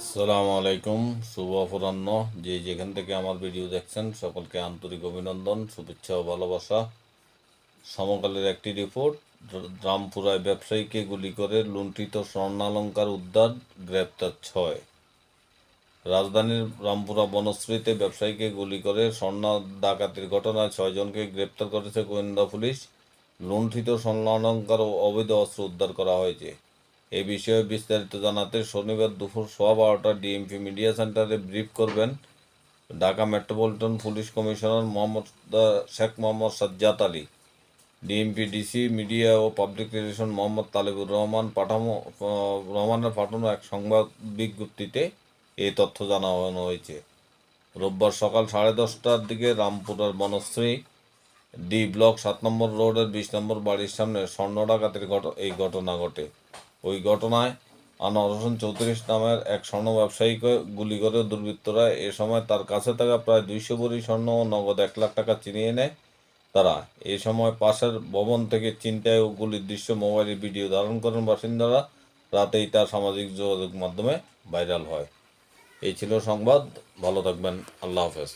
আসসালামু আলাইকুম, শুভ অপরাহ্ন। যে যেখান থেকে আমার ভিডিও দেখছেন, সকলকে আন্তরিক অভিনন্দন, শুভেচ্ছা ও ভালোবাসা। সমকালের একটি রিপোর্ট রামপুরায় ব্যবসায়ীকে গুলি করে লুণ্ঠিত স্বর্ণালঙ্কার উদ্ধার, গ্রেপ্তার ছয়। রাজধানীর রামপুরা বনশ্রীতে ব্যবসায়ীকে গুলি করে স্বর্ণ ডাকাতির ঘটনায় ছয়জনকে গ্রেপ্তার করেছে গোয়েন্দা পুলিশ। লুণ্ঠিত স্বর্ণালঙ্কার ও অবৈধ অস্ত্র উদ্ধার করা হয়েছে। এ বিষয়ে বিস্তারিত জানাতে শনিবার দুপুর সোয়া বারোটা ডিএমপি মিডিয়া সেন্টারে ব্রিফ করবেন Dhaka metropolitan police commissioner Mohammad, Sheikh Mohammad Sajjad Ali DMP DC media ও পাবলিক রিলেশন মোহাম্মদ তালেবুর রহমান পাঠানো, রহমানের পাঠানো এক সংবাদ বিজ্ঞপ্তিতে এই তথ্য জানানো হয়েছে। রোববার সকাল সাড়ে দশটার দিকে রামপুরার বনশ্রী ডি ব্লক সাত নম্বর রোডের বিশ নম্বর বাড়ির সামনে স্বর্ণ ডাকাতির এই ঘটনা ঘটে। ওই ঘটনায় আনোয়ার হোসেন চৌত্রিশ নামের এক স্বর্ণ ব্যবসায়ীকে গুলি করে দুর্বৃত্তরা এ সময় তার কাছে থাকা প্রায় দুইশো ভরি স্বর্ণ ও নগদ এক লাখ টাকা চিনিয়ে নেয় তারা। এ সময় পাশের ভবন থেকে চিন্তায় ও গুলির দৃশ্য মোবাইলে ভিডিও ধারণ করেন বাসিন্দারা। রাতেই তার সামাজিক যোগাযোগ মাধ্যমে ভাইরাল হয়। এই ছিল সংবাদ। ভালো থাকবেন। আল্লাহ হাফেজ।